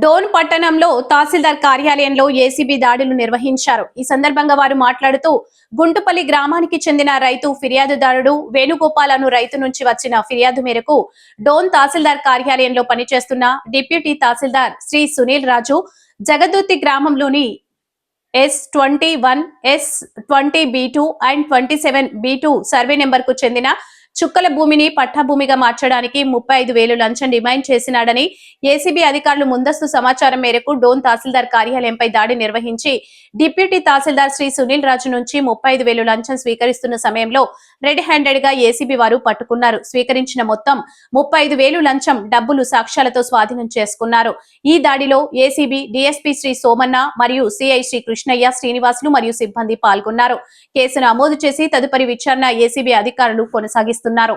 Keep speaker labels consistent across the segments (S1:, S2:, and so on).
S1: డోన్ పట్టణంలో తహసీల్దార్ కార్యాలయంలో ఏసీబీ దాడులు నిర్వహించారు. ఈ సందర్భంగా వారు మాట్లాడుతూ గుంటుపల్లి గ్రామానికి చెందిన రైతు ఫిర్యాదుదారుడు వేణుగోపాలను రైతు నుంచి వచ్చిన ఫిర్యాదు మేరకు డోన్ తహసీల్దార్ కార్యాలయంలో పనిచేస్తున్న డిప్యూటీ తహసీల్దార్ శ్రీ సునీల్ రాజు జగదుర్తి గ్రామంలోని S twenty one S twenty B two and twenty seven B two survey నెంబర్కు చెందిన చుక్కల భూమిని పట్టాభూమిగా మార్చడానికి ముప్పై ఐదు వేలు లంచం డిమాండ్ చేసినాడని ఏసీబీ అధికారులు ముందస్తు సమాచారం మేరకు డోన్ తహసీల్దార్ కార్యాలయంపై దాడి నిర్వహించి డిప్యూటీ తహసీల్దార్ శ్రీ సునీల్ రాజు నుంచి ముప్పై ఐదు వేలు లంచం స్వీకరిస్తున్న సమయంలో రెడ్ హ్యాండెడ్గా ఏసీబీ వారు పట్టుకున్నారు. స్వీకరించిన మొత్తం ముప్పై ఐదు వేలు లంచం డబ్బులు సాక్ష్యాలతో స్వాధీనం చేసుకున్నారు. ఈ దాడిలో ఏసీబీ డీఎస్పీ శ్రీ సోమన్న మరియు సిఐ శ్రీ కృష్ణయ్య శ్రీనివాసులు మరియు సిబ్బంది పాల్గొన్నారు. కేసు నమోదు చేసి తదుపరి విచారణ ఏసీబీ అధికారులు కొనసాగిస్తున్నారు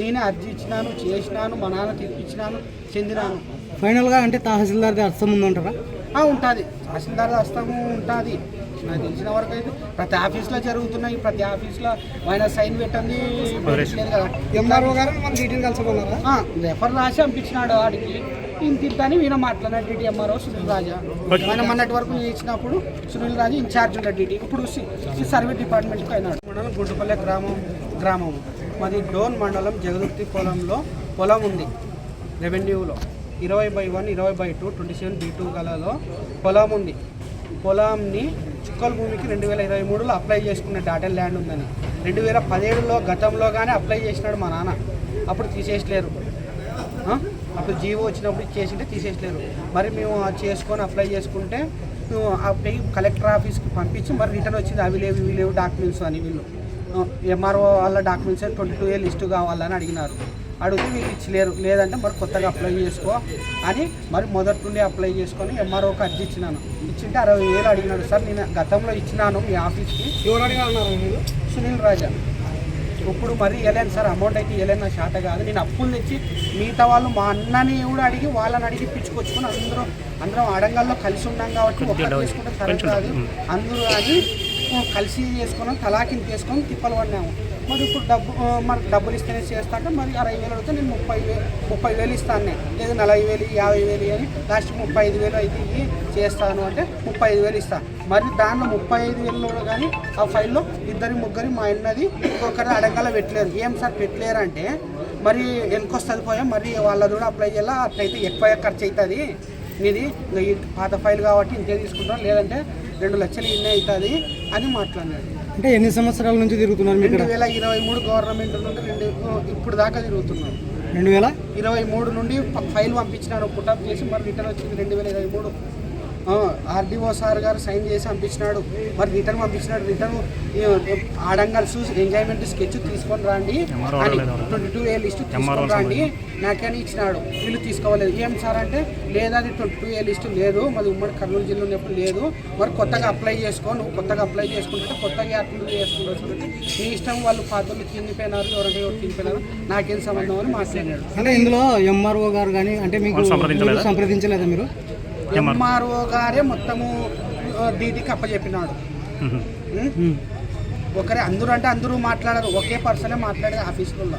S2: నేనే అర్జీ ఇచ్చినాను చేసినాను మా నాన్న తెప్పించినాను చెందినాను.
S3: ఫైనల్గా అంటే తహసీల్దార్ది అర్థం ఉందంటారా?
S2: ఉంటుంది. తహసీల్దార్ హస్తము ఉంటుంది. నాకు తెలిసిన వరకు అయితే ప్రతి ఆఫీస్లో జరుగుతున్నాయి ప్రతి ఆఫీస్లో ఆయన సైన్ పెట్టండి.
S3: ఎంఆర్ఓ గారు మన డీటెయిల్ కలుసుకోవాలరా
S2: ఆ, రెఫర్ రాసి పంపించినాడు వాడికి ఇంత ఇంత అని ఈయన మాట్లాడినాడు డిటి ఎంఆర్ఓ సునీల్ రాజా. ఆయన మొన్నటి వరకు నేను ఇచ్చినప్పుడు సునీల్ రాజా ఇన్ఛార్జ్ ఉంటాడు డిటి ఇప్పుడు సర్వే డిపార్ట్మెంట్కి అయినాడు మండలం గుంటుపల్లె గ్రామం గ్రామం. మాది డోన్ మండలం జగదుర్తి పొలంలో పొలం ఉంది. రెవెన్యూలో. ఇరవై బై వన్ ఇరవై by two twenty seven B two గలలో పొలం ఉంది. పొలంని చుక్కల భూమికి రెండు వేల ఇరవై మూడులో అప్లై చేసుకున్న డాటల్ ల్యాండ్ ఉందని. రెండు వేల పదిహేడులో గతంలో కానీ అప్లై చేసినాడు మా నాన్న. అప్పుడు తీసేసలేరు అప్పుడు జీవో వచ్చినప్పుడు చేసింటే తీసేసలేరు మరి మేము అది చేసుకొని అప్లై చేసుకుంటే మేము అప్లై కలెక్టర్ ఆఫీస్కి పంపించి మరి రిటర్న్ వచ్చింది. అవి లేవు ఇవి లేవు డాక్యుమెంట్స్ అని వీళ్ళు. ఎంఆర్ఓ వాళ్ళ documents twenty two A list కావాలని అడిగినారు. అడిగితే మీకు ఇచ్చలేరు లేదంటే మరి కొత్తగా అప్లై చేసుకో అని మరి మొదటి నుండి అప్లై చేసుకొని ఎంఆర్ఓకి అర్జీ ఇచ్చినాను. ఇచ్చింటే అరవై వేలు అడిగినాడు. సార్ నేను గతంలో ఇచ్చినాను మీ ఆఫీస్కి.
S3: ఎవరు అడిగారు మీరు?
S2: సునీల్ రాజా. ఇప్పుడు మరి ఇవ్వలేను సార్. అమౌంట్ అయితే ఇవ్వలేను నా శాత కాదు. నేను అప్పులు తెచ్చి మిగతా వాళ్ళు మా అన్నని కూడా అడిగి వాళ్ళని అడిగి పిచ్చుకొచ్చుకొని అందరూ అందరం అడంగల్లో కలిసి ఉన్నాం కాబట్టి చేసుకుంటే కరెక్ట్ కాదు. అందరూ అని కలిసి చేసుకున్నాం తలాకిని తీసుకొని తిప్పలు పడినాము మరి ఇప్పుడు డబ్బు మరి డబ్బులు ఇస్తేనే చేస్తాక మరి అరవై వేలు అడిగితే నేను ముప్పై వేలు ముప్పై వేలు ఇస్తాను నేను. లేదు నలభై వేలు యాభై వేలు అని లాస్ట్ ముప్పై ఐదు వేలు అయితే ఇయ్యి చేస్తాను అంటే ముప్పై ఐదు వేలు ఇస్తాను మరి దాంట్లో ముప్పై ఐదు వేలలో కానీ ఆ ఫైల్లో ఇద్దరి ముగ్గురి మా అన్నది ఇంకొకరి అడగాల పెట్టలేరు. ఏం సార్ పెట్టలేరు అంటే మరి వెనుకొస్తుంది పోయా మరి వాళ్ళది కూడా అప్లై చేయాలా? అట్లయితే ఎక్కువ ఖర్చు అవుతుంది మీది పాత ఫైల్ కాబట్టి ఇంతే తీసుకుంటాం. లేదంటే రెండు లక్షలు ఇన్నే అవుతుంది అని మాట్లాడినాడు.
S3: అంటే ఎన్ని సంవత్సరాల నుంచి తిరుగుతున్నారు
S2: రెండు వేల ఇరవై మూడు గవర్నమెంట్ నుండి రెండు ఇప్పుడు దాకా తిరుగుతున్నాం.
S3: రెండు వేల?
S2: ఇరవై మూడు నుండి ఫైల్ పంపించినాడు పుటప్ చేసి మరి రిటర్న్ వచ్చింది రెండు వేల ఇరవై మూడు. ఆర్డీఓ సార్ గారు సైన్ చేసి పంపించినాడు. మరి రిటర్న్ పంపించినాడు. రిటర్న్ ఆడంగల్స్ ఎంజాయ్మెంట్ స్కెచ్ తీసుకొని రండి. అని ట్వంటీ టూ ఏ లిస్ట్ తీసుకొని రండి. నాకని ఇచ్చినాడు. వీళ్ళు తీసుకోవాలి ఏం సార్ అంటే లేదా అది ట్వంటీ టూ ఏ లిస్ట్ లేదు. మరి ఉమ్మడి కర్నూలు జిల్లా ఉన్నప్పుడు లేదు. మరి కొత్తగా అప్లై చేసుకో నువ్వు కొత్తగా అప్లై చేసుకుంటే కొత్తగా అప్లై చేసుకుంటావు నీ ఇష్టం వాళ్ళు పాతలు తిండిపోయినారు ఎవరంటే ఎవరు తిండిపోయినారు నాకేం సంబంధం అని మాట్లాడినాడు
S3: అంటే ఇందులో ఎంఆర్ఓ గారు కానీ అంటే మీకు సంప్రదించలేదా మీరు?
S2: ఎంఆర్ఓ గారే మొత్తము డీటీకి అప్పచెప్పినాడు. ఒకరే అందరూ అంటే అందరూ మాట్లాడరు ఒకే పర్సనే మాట్లాడేది ఆఫీసులలో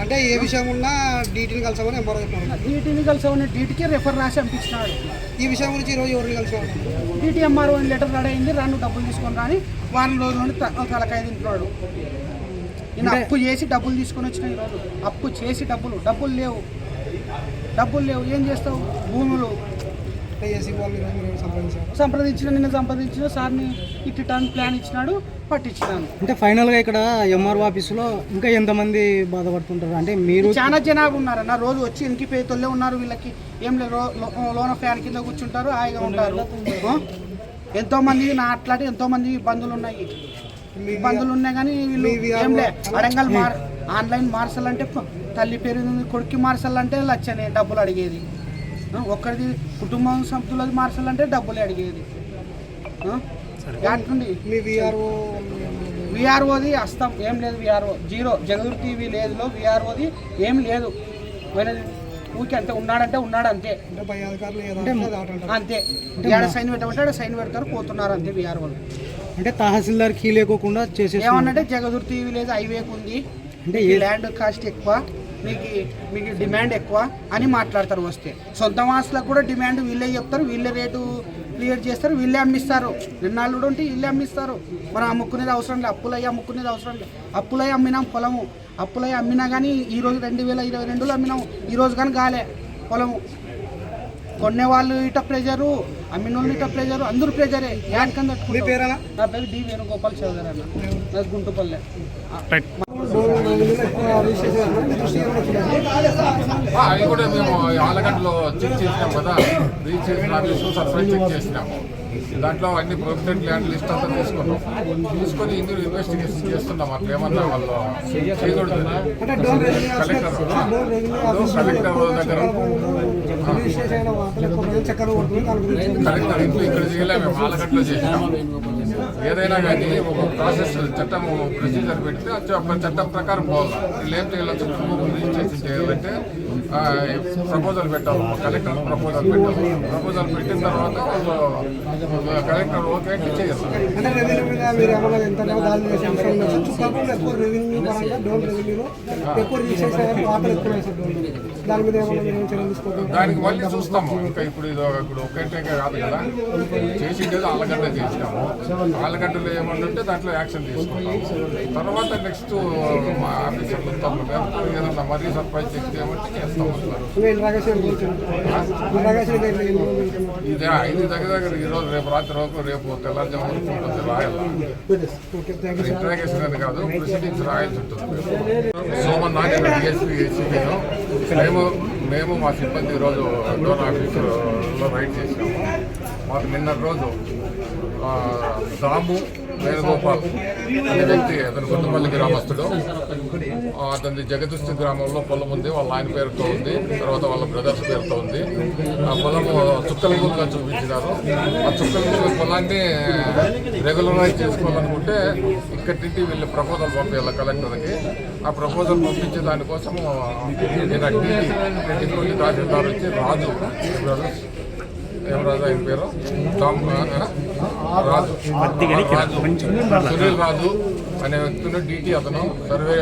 S3: అంటే ఏ విషయం ఉన్నా డీటీని కలిసామని ఎంఆర్ఓ చెప్పారు
S2: డీటీని కలిసి డీటీకి రెఫర్ రాసి పంపించినాడు.
S3: ఈ విషయం గురించి ఈరోజు ఎవరిని కలిసాము
S2: డీటీఎంఆర్ఓ లెటర్ రెడీ అయింది రాను డబ్బులు తీసుకొని రాని వారం రోజుల నుండి త- తలకాయ తింటున్నాడు. నేను అప్పు చేసి డబ్బులు తీసుకొని వచ్చిన ఈరోజు. అప్పు చేసి డబ్బులు డబ్బులు లేవు. డబ్బులు లేవు. ఏం చేస్తావు? భూములు. సంప్రదించిన నిన్న సంప్రదించిన సార్ని ఇట్టానికి ప్లాన్ ఇచ్చినాడు పట్టించినాను.
S3: అంటే ఫైనల్గా ఇక్కడ ఎంఆర్ఓ ఆఫీసులో ఇంకా ఎంతమంది బాధపడుతుంటారు? అంటే మీరు
S2: చాలా జనాభా ఉన్నారన్న రోజు వచ్చి ఇంటికి పేతోళ్ళే ఉన్నారు వీళ్ళకి. ఏం లేదు లోన ఫ్యాన్ కింద కూర్చుంటారు హాయిగా ఉంటారు. ఆ? ఎంతో మంది నా అట్లాంటి ఎంతో మంది ఇబ్బందులు ఉన్నాయి ఇబ్బందులు ఉన్నాయి కానీ వీళ్ళు ఏం లే అడంగల్ మార్ ఆన్లైన్ మార్చాలంటే తల్లి పేరు ఉంది, కొడుక్కి మార్చాలంటే లచ్చనే డబ్బులు అడిగేది. ఆ? ఒక్కరిది కుటుంబం సభ్యులది మార్చాలంటే డబ్బులు అడిగేది. యాట్నుండి
S3: మీ విఆర్ఓ
S2: విఆర్ఓది అస్తం ఏం లేదు విఆర్ఓ జీరో జగదుర్ టీవీ లేదులో విఆర్ఓది ఏం లేదు. పోయినది ఊరికి అంతే ఉన్నాడంటే ఉన్నాడు అంతే
S3: అంటే
S2: అంతే ఏడ సైన్ పెట్టమంటే ఆడ సైన్ పెడతారు పోతున్నారు అంతే విఆర్ఓలు
S3: అంటే తహసీల్దార్ కీ లేకోకుండా చేసే
S2: ఏమన్నంటే జగదుర్ టీవీ లేదు హైవేకి ఉంది
S3: అంటే ఏ-
S2: ల్యాండ్ కాస్ట్ ఎక్కువ. మీకు మీకు డిమాండ్ ఎక్కువ అని మాట్లాడతారు వస్తే. సొంత వాసులకు కూడా డిమాండ్ వీళ్ళే చెప్తారు వీళ్ళే రేటు క్రియేట్ చేస్తారు వీళ్ళే అమ్మిస్తారు. నిన్నాళ్ళు ఉంటే వీళ్ళే అమ్మిస్తారు. మనం అమ్ముకునేది అవసరం లేదు అప్పులయ్యి అమ్ముకునేది అవసరం లేదు. అప్పులయ్యి అమ్మినాం పొలము. అప్పులయ్యి అమ్మినా కానీ ఈ రోజు రెండు వేల ఇరవై రెండులో అమ్మినాం ఈ రోజు కానీ కాలే పొలము. కొనే వాళ్ళు ఇట ప్రెజరు అమ్మిన వాళ్ళు ఇట ప్రెజరు అందరూ ప్రెజరే
S3: మీ పేరేనా?
S2: నా పేరు డి వేణుగోపాల్ చౌదరి అన్న. గుంటుపల్లె
S4: అది కూడా మేము ఆలగడ్డలో చెక్ చేసినాం కదా. రిజిస్ట్రేషన్ ఆఫీసు సర్ప్రైజ్ చెక్ చేసినాము దాంట్లో అన్ని ప్రొఫెసర్ ల్యాండ్ లిస్ట్ అంతా తీసుకున్నాం. తీసుకొని ఇందులో ఇన్వెస్టిగేషన్ చేస్తున్నాం. అట్లా ఏమన్నా వాళ్ళు చేయకూడదు. కలెక్టర్ కలెక్టర్ దగ్గర. కలెక్టర్ ఇంట్లో ఇక్కడ చేయలే మేము ఆలగడ్డలో చేసినాం. ఏదైనా కానీ ఒక ప్రాసెస్ చట్టం ప్రొసీజర్ పెడితే చ- చట్టం ప్రకారం పోవాలి. వీళ్ళు ఏం చేయాలి చట్టం రిజిస్ట్రేషన్ చేయాలంటే ప్రపోజల్ పెట్టాలి కలెక్టర్ ప్రపోజల్ పెట్టాలి. ప్రపోజల్ పెట్టిన తర్వాత కలెక్టర్ ఓకే అంటే చేయాలి.
S3: చేసే
S4: దానికి మళ్ళీ చూస్తాము. ఇంకా ఇప్పుడు ఇది ఇప్పుడు ఒకటే కాదు కదా. చేసిండేది ఆలగడ్డ చేసినాము. ఆలగడ్డలో ఏమన్నంటే దాంట్లో యాక్షన్ తీసుకుంటాము. తర్వాత నెక్స్ట్ మా ఆఫీసర్లు ఉత్తర్వులు మేరకు ఏదన్నా మరీ సర్ప్రైజ్
S3: ఉంటుంది?
S4: ఇది ఐదు దగ్గర దగ్గర ఈ రోజు రేపు రాత్రి వరకు రేపు తెల్లారుజాము వరకు ఉంటుంది రాయాలి. ఇంట్రాగేషన్ అని కాదు ప్రొసీడింగ్స్ రాయాల్సి ఉంటుంది. సోమన్ నాగేంద్ర డిఎస్పీ ఏసీబీలో మేము మేము మా సిబ్బంది ఈరోజు డోన్ ఆఫీసులో రైడ్ చేసినాము మాకు నిన్న రోజు దాము వేణుగోపాల్ అనే వ్యక్తి అతను గుంటుపల్లి గ్రామస్తుడు. అతని జగదృష్టి గ్రామంలో పొలం ఉంది వాళ్ళ ఆయన పేరుతో ఉంది తర్వాత వాళ్ళ బ్రదర్స్ పేరుతో ఉంది. ఆ పొలము చుక్కలగూరుగా చూపించినారు. ఆ చుక్కలగూరు పొలాన్ని రెగ్యులరైజ్ చేసుకోవాలనుకుంటే ఇక్కడి నుండి వీళ్ళు ప్రపోజల్ పంపించాలి కలెక్టర్కి. ఆ ప్రపోజల్ పంపించే దానికోసము నేను అడ్డీ టీటీ తహసీల్దార్ వచ్చి రాజు బ్రదర్స్ ఏం రాజు ఆయన పేరు? టామ్ సునీల్ రాజు అనే వ్యక్తిని డీటీ అతను. సర్వే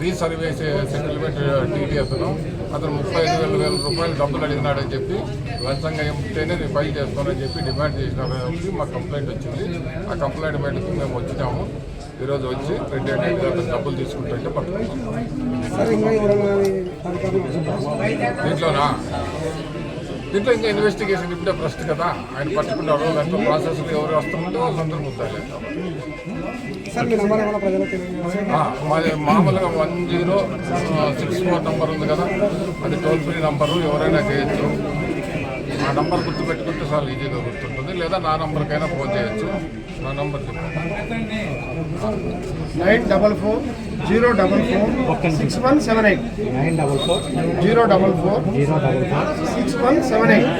S4: రీసర్వే సెటిల్మెంట్ డీటీ అతను. అతను ముప్పై ఐదు వేల వేల రూపాయలు డబ్బులు అడిగినాడని చెప్పి లంచంగా ఏమిటేనే నేను ఫైల్ చేస్తానని చెప్పి డిమాండ్ చేసినారని మాకు కంప్లైంట్ వచ్చింది. ఆ కంప్లైంట్ మేరకు మేము వచ్చినాము ఈరోజు వచ్చి రెండు అతను డబ్బులు తీసుకుంటుంటే
S3: వచ్చారా?
S4: దీంట్లోనా? దీంట్లో ఇంకా ఇన్వెస్టిగేషన్ ఇప్పుడే ఫస్ట్ కదా. ఆయన పట్టుకున్నారు దాంట్లో ప్రాసెస్ ఎవరు వస్తుంటే వాళ్ళందరూ ముద్దాలి మాది మామూలుగా one zero six four number ఉంది కదా. అది టోల్ ఫ్రీ నంబరు ఎవరైనా చేయొచ్చు. నంబర్ గుర్తు పెట్టుకుంటే చాలా ఈజీగా గుర్తుంటుంది. లేదా నా నంబర్కైనా ఫోన్ చేయొచ్చు. నా నంబర్ చెప్పండి.
S5: Nine double four zero double four six one seven eight.
S3: Nine double four
S5: zero double four
S3: zero double four
S5: six one seven eight.